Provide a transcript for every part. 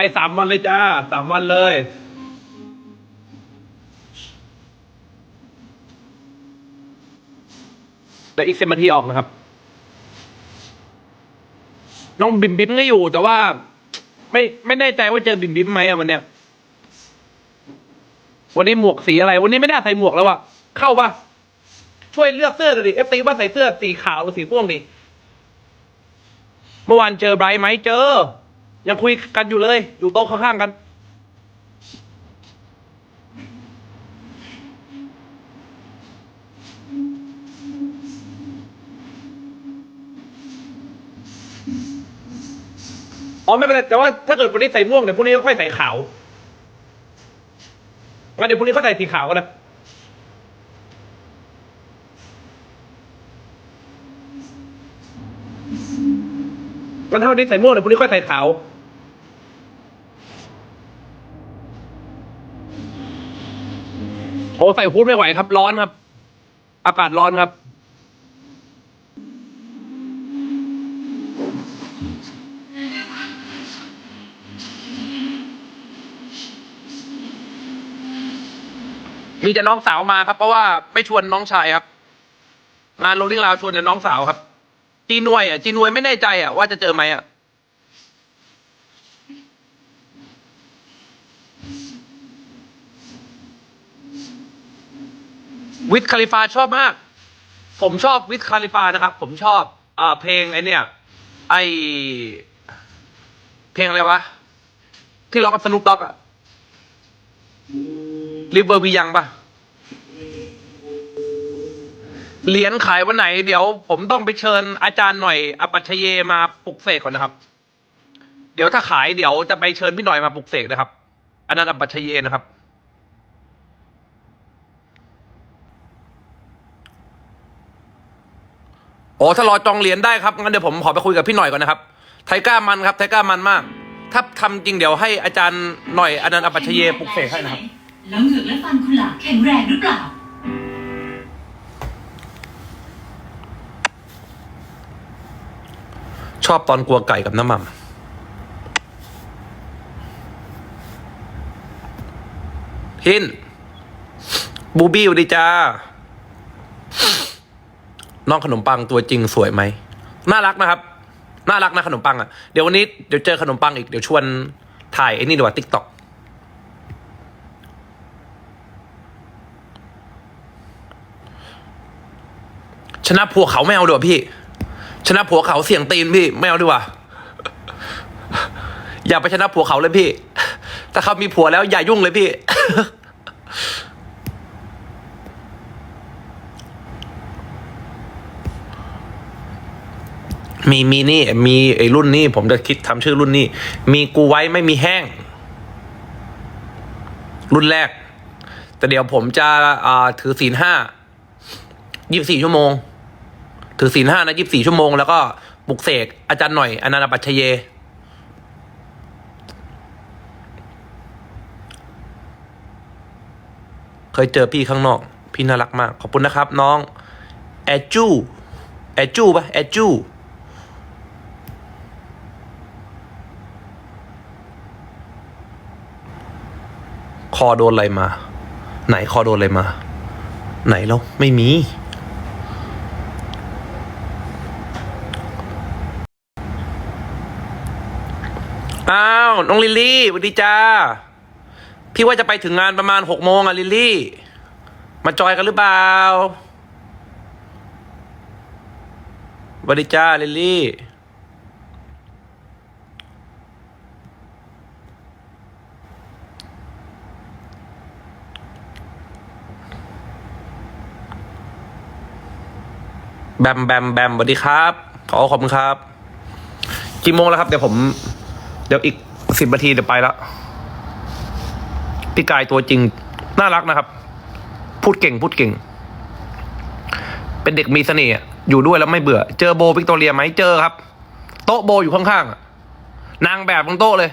ไปสามวันเลยจ้าสามวันเลย แต่อีกสิบนาทีออกนะครับ น้องบิมบิมก็อยู่ แต่ว่า ไม่ไม่แน่ใจว่าเจอบิมบิมไหมอะวันเนี้ยวันนี้หมวกสีอะไร วันนี้ไม่น่าใส่หมวกแล้วอะเข้าปะช่วยเลือกเสื้อหน่อยดิเอฟซีว่าใส่เสื้อสีขาวหรือสีม่วงดีเมื่อวานเจอไบรท์ไหมเจอ ยังคุยกันอยู่เลย อยู่โต๊ะข้างๆกัน อ๋อไม่เป็นไรแต่ว่าถ้าเกิดวันนี้ใส่ม่วงเดี๋ยวพรุ่งนี้ก็ค่อยใส่ขาวงั้นเดี๋ยวพรุ่งนี้ก็ใส่สีขาวก็ได้งั้นถ้าวันนี้ใส่ม่วงเดี๋ยวพรุ่งนี้ค่อยใส่ขาว โอ้ใส่ฮู้ดไม่ไหวครับ ร้อนครับ อากาศร้อนครับ มีแต่น้องสาวมาครับ เพราะว่าไม่ชวนน้องชายครับงานโรลลิ่งราวชวนแต่น้องสาวครับ จีนวยอะจีนวยไม่แน่ใจอะว่าจะเจอไหมอะ วิทคาลิฟาชอบมาก ผมชอบวิทคาลิฟานะครับ ผมชอบอ่าเพลงไอเนี่ย ไอเพลงอะไรวะ ที่ร้องกับสนุปด็อกอะริเวอร์วียังปะเหรียญขายวันไหน เดี๋ยวผมต้องไปเชิญอาจารย์หน่อยอปัชเยมาปลุกเสกก่อนนะครับ เดี๋ยวถ้าขายเดี๋ยวจะไปเชิญพี่หน่อยมาปลุกเสกนะครับ อันนั้นอปัชเยนะครับ โอ้ถ้ารอจองเหรียญได้ครับงั้นเดี๋ยวผมขอไปคุยกับพี่หน่อยก่อนนะครับ ไทก้ามันครับ ไทก้ามันมาก ถ้าทำจริงเดี๋ยวให้อาจารย์หน่อยอนันต์อปัชเยปลุกเสกให้นะครับ แล้วเหงือกและฟันคุณล่ะแข็งแรงหรือเปล่า ชอบตอนกลัวไก่กับน้ำมันหินบูบี้สวัสดีจ้า น้องขนมปังตัวจริงสวยไหมน่ารักนะครับ น่ารักนะขนมปังอะเดี๋ยววันนี้เดี๋ยวเจอขนมปังอีกเดี๋ยวชวนถ่ายไอ้นี่ดีกว่าติ๊กต็อกชนะผัวเขาไม่เอาดีกว่าพี่ ชนะผัวเขาเสี่ยงตีนพี่ไม่เอาดีกว่า อย่าไปชนะผัวเขาเลยพี่ ถ้าเขามีผัวแล้วอย่ายุ่งเลยพี่ มีมีนี่มีไอ้รุ่นนี้ผมจะคิดทำชื่อรุ่นนี้ มีกูไว้ไม่มีแห้ง รุ่นแรก แต่เดี๋ยวผมจะอ่าถือศีลห้ายี่สิบสี่ชั่วโมง ถือศีลห้านะยี่สิบสี่ชั่วโมง แล้วก็ปลุกเสกอาจารย์หน่อยอนันตปัชเย เคยเจอพี่ข้างนอก พี่น่ารักมาก ขอบคุณนะครับ น้อง แอจู แอจูปะแอจู คอโดนอะไรมา ไหนคอโดนอะไรมา ไหนแล้วไม่มี อ้าว น้องลิลลี่สวัสดีจ้า พี่ว่าจะไปถึงงานประมาณหกโมงอะลิลลี่ มาจอยกันหรือเปล่าสวัสดีจ้าลิลลี่ แบมแบมแบมสวัสดีครับ ขอขอบคุณครับ กี่โมงแล้วครับ เดี๋ยวผม เดี๋ยวอีกสิบนาทีเดี๋ยวไปแล้วพี่กายตัวจริง น่ารักนะครับ พูดเก่งพูดเก่ง เป็นเด็กมีเสน่ห์อยู่ด้วยแล้วไม่เบื่อ เจอโบวิกตอเรียไหมเจอครับ โต๊ะโบอยู่ข้างๆนางแบบบนโต๊ะเลย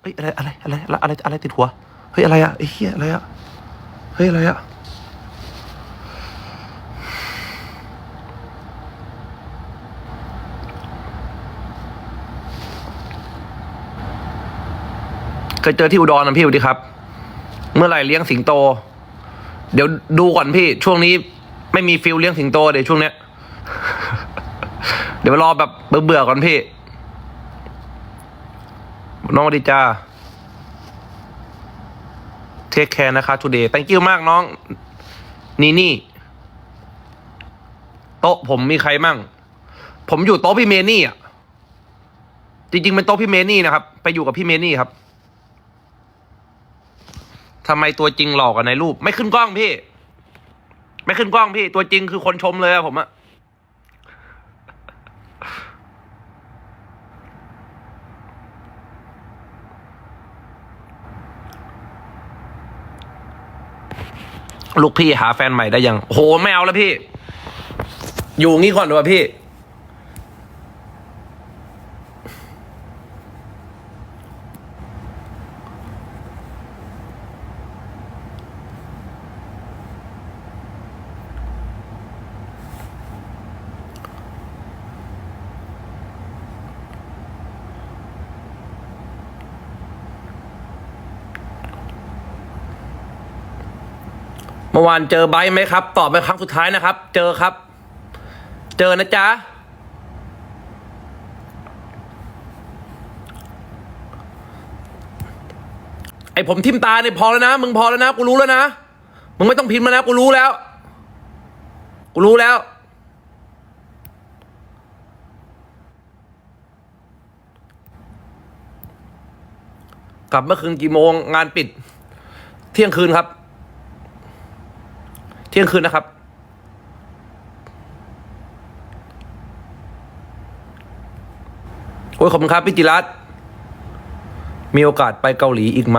เฮ้ยอะไรอะไรอะไรอะไรอะไรติดหัว เฮ้ยอะไรอะไอ้เหี้ยอะไรอะเฮ้ยอะไรอะเคยเจอที่อุดรนะพี่สวัสดีครับ เมื่อไหร่เลี้ยงสิงโต เดี๋ยวดูก่อนพี่ ช่วงนี้ไม่มีฟิลเลี้ยงสิงโตเดี๋ยวช่วงเนี้ย เดี๋ยวรอแบบเบื่อๆก่อนพี่ น้องดิจ้า เทคแคร์นะคะ today thank you มากน้อง นี่นี่โต๊ะผมมีใครมั่ง ผมอยู่โต๊ะพี่เมนี่อะ จริงๆเป็นโต๊ะพี่เมนี่นะครับ ไปอยู่กับพี่เมนี่ครับทำไมตัวจริงหลอกกว่าในรูป ไม่ขึ้นกล้องพี่ ไม่ขึ้นกล้องพี่ ตัวจริงคือคนชมเลยอะผมอะ ลูกพี่หาแฟนใหม่ได้ยังโหไม่เอาแล้วพี่ อยู่งี้ก่อนดีกว่าพี่ มื่อวานเจอไบไหมครับ ตอบไปครั้งสุดท้ายนะครับ เจอครับ เจอนะจ๊ะไอผมทิมตาเนี่ยพอแล้วนะ มึงพอแล้วนะ กูรู้แล้วนะ มึงไม่ต้องพิมพ์มาแล้วกูรู้แล้ว กูรู้แล้ว กลับเมื่อคืนกี่โมงงานปิด เที่ยงคืนครับ ที่ยงคืนนะครับ โอ้ยขอบคุณครับพี่จิรัตมีโอกาสไปเกาหลีอีกไหม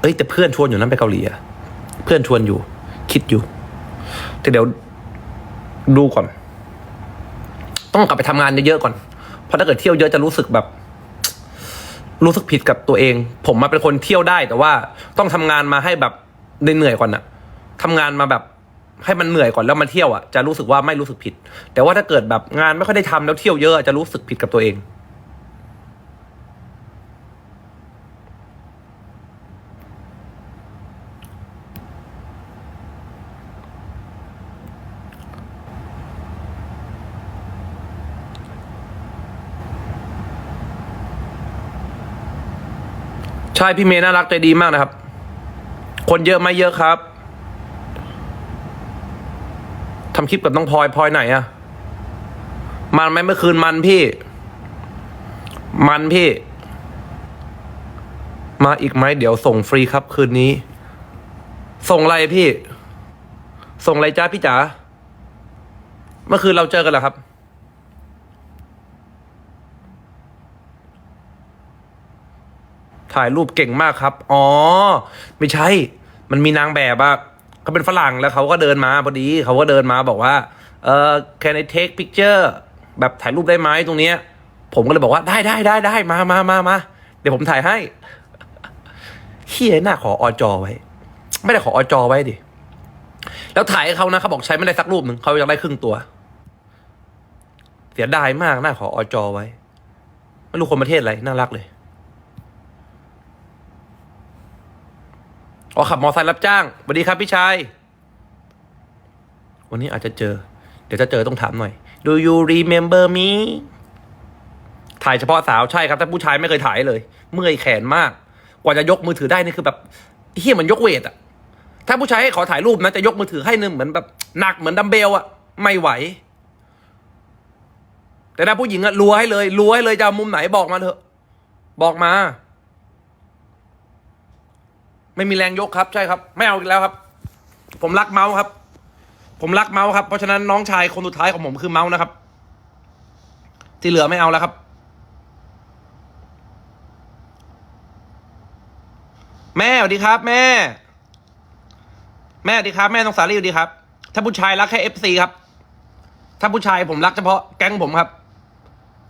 เอ้ยแต่เพื่อนชวนอยู่นั้นไปเกาหลีอะเพื่อนชวนอยู่ คิดอยู่ แต่เดี๋ยวดูก่อน ต้องกลับไปทำงานเยอะๆก่อน เพราะถ้าเกิดเที่ยวเยอะจะรู้สึกแบบ รู้สึกผิดกับตัวเอง ผมมาเป็นคนเที่ยวได้ แต่ว่าต้องทำงานมาให้แบบเหนื่อยๆก่อนอะ ทำงานมาแบบให้มันเหนื่อยก่อนแล้วมาเที่ยวอะจะรู้สึกว่าไม่รู้สึกผิด แต่ว่าถ้าเกิดแบบงานไม่ค่อยได้ทำแล้วเที่ยวเยอะจะรู้สึกผิดกับตัวเอง ใช่พี่เมย์น่ารักใจดีมากนะครับ คนเยอะไหมเยอะครับ ทำคลิปกับน้องพลอยพลอยไหนอะมันไหมเมื่อคืนมันพี่ มันพี่ มาอีกไหมเดี๋ยวส่งฟรีครับคืนนี้ ส่งอะไรพี่ ส่งอะไรจ้าพี่จ๋าเมื่อคืนเราเจอกันเหรอครับ ถ่ายรูปเก่งมากครับ อ๋อ ไม่ใช่ มันมีนางแบบอะ เขาเป็นฝรั่งแล้วเขาก็เดินมาพอดีเขาก็เดินมาบอกว่าเออ can I take picture แบบถ่ายรูปได้ไหมตรงเนี้ย ผมก็เลยบอกว่าได้ได้ได้ได้มามามามาเดี๋ยวผมถ่ายให้เฮียหน้าขออจอไว้ ไม่ได้ขออจอไว้ดิแล้วถ่ายให้เขานะเขาบอกใช้ไม่ได้สักรูปหนึ่งเขาอยากได้ครึ่งตัว เสียดายมากหน้าขออจอไว้ไม่รู้คนประเทศอะไรน่ารักเลย อ๋อขับมอไซค์รับจ้างสวัสดีครับพี่ชาย วันนี้อาจจะเจอ เดี๋ยวจะเจอต้องถามหน่อย Do you remember me ถ่ายเฉพาะสาวใช่ครับถ้าผู้ชายไม่เคยถ่ายเลย เมื่อยแขนมาก กว่าจะยกมือถือได้นี่คือแบบเฮี้ยมือนยกเวทอะถ้าผู้ชายให้ขอถ่ายรูปนะจะยกมือถือให้นึงเหมือนแบบหนักเหมือนดัมเบลอะไม่ไหว แต่ถ้าผู้หญิงอะรัวให้เลยรัวให้เลยจะมุมไหนบอกมาเถอะ บอกมา ไม่มีแรงยกครับใช่ครับ ไม่เอาอีกแล้วครับ ผมรักเมาส์ครับ ผมรักเมาส์ครับ เพราะฉะนั้นน้องชายคนสุดท้ายของผมคือเมาส์นะครับ ที่เหลือไม่เอาแล้วครับ แม่สวัสดีครับ แม่ แม่สวัสดีครับแม่น้องสาลีสวัสดีครับ ถ้าผู้ชายรักแค่เอฟซีครับ ถ้าผู้ชายผมรักเฉพาะแก๊งผมครับ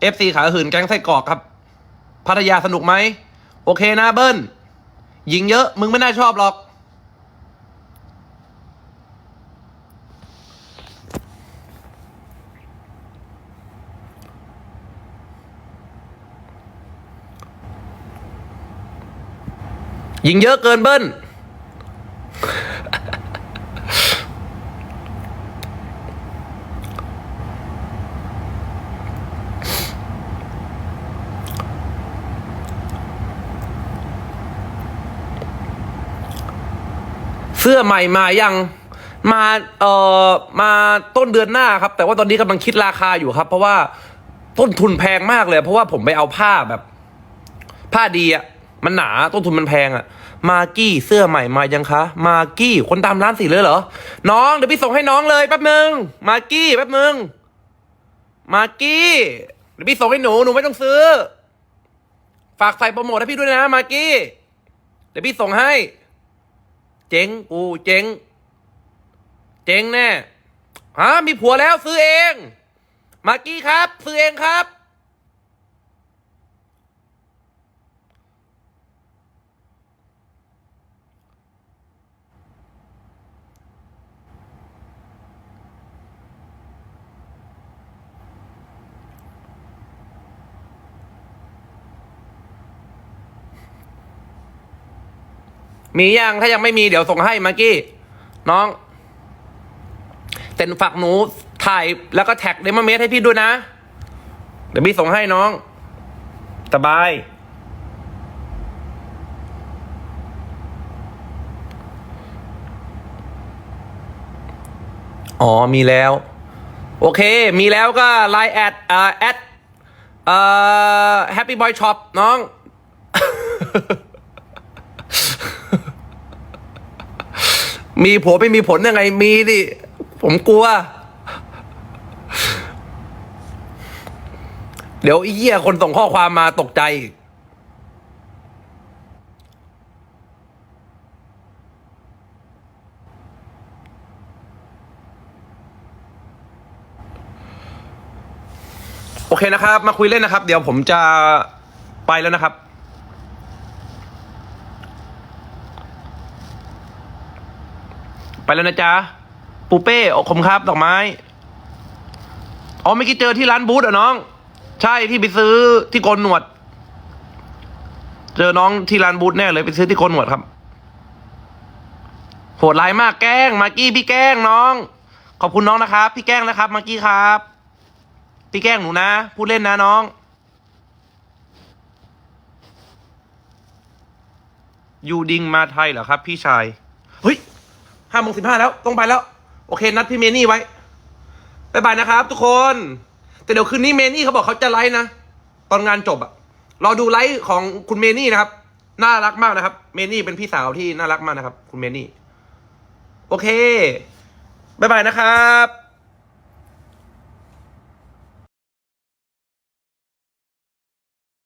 เอฟซีขาหื่นแก๊งไส้กรอกครับพัทยาสนุกไหมโอเคนะเบิ้ล ยิงเยอะ มึงไม่น่าชอบหรอก ยิงเยอะเกินเบิ้ล สื้อใหม่มายังมาเอ่อมาต้นเดือนหน้าครับ แต่ว่าตอนนี้กำลังคิดราคาอยู่ครับ เพราะว่าต้นทุนแพงมากเลย เพราะว่าผมไปเอาผ้าแบบ ผ้าดีอะมันหนาต้นทุนมันแพงอะมากี้เสื้อใหม่มายังคะ มากี้คนตามร้านสีเลยเหรอ น้องเดี๋ยวพี่ส่งให้น้องเลยแป๊บนึงมากี้แป๊บนึงมากี้เดี๋ยวพี่ส่งให้หนูหนูไม่ต้องซื้อ ฝากใส่โปรโมทให้พี่ด้วยนะมากี้เดี๋ยวพี่ส่งให้ เจ๊งกูเจ๊ง เจ๊งแน่ฮะมีผัวแล้วซื้อเอง มากกี้ครับ ซื้อเองครับ มียังถ้ายังไม่มีเดี๋ยวส่งให้มากกี้น้องแต่ฝากหนูถ่ายแล้วก็แท็กเดมเมสให้พี่ด้วยนะ เดี๋ยวพี่ส่งให้น้องสบาย อ๋อมีแล้ว โอเค มีแล้วก็ไลน์แอดเอ่อแอดเอ่อแฮปปี้บอยช็อปน้อง มีผัวไม่มีผลยังไงมีดิผมกลัว เดี๋ยวไอ้เหี้ยคนส่งข้อความมาตกใจ โอเคนะครับ มาคุยเล่นนะครับ เดี๋ยวผมจะไปแล้วนะครับ ไปแล้วนะจ๊ะ ปูเป้โอคมครับดอกไม้ อ๋อเมื่อกี้เจอที่ร้านบูธเหรอน้อง ใช่พี่ไปซื้อที่โกนหนวด เจอน้องที่ร้านบูธแน่เลยไปซื้อที่โกนหนวดครับ โหดร้ายมากแกล้ง มากกี้พี่แกล้งน้อง ขอบคุณน้องนะครับ พี่แกล้งนะครับ มากกี้ครับ พี่แกล้งหนูนะพูดเล่นนะน้องยูดิงมาไทยเหรอครับ พี่ชาย ห้าโมงสิบห้าแล้วต้องไปแล้ว โอเค นัดพี่เมนี่ไว้บ๊ายบายนะครับ ทุกคน แต่เดี๋ยวคืนนี้เมนี่เขาบอกเขาจะไลฟ์นะ ตอนงานจบอะรอดูไลฟ์ของคุณเมนี่นะครับ น่ารักมากนะครับ เมนี่เป็นพี่สาวที่น่ารักมากนะครับ คุณเมนี่ โอเคบ๊ายบายนะครับ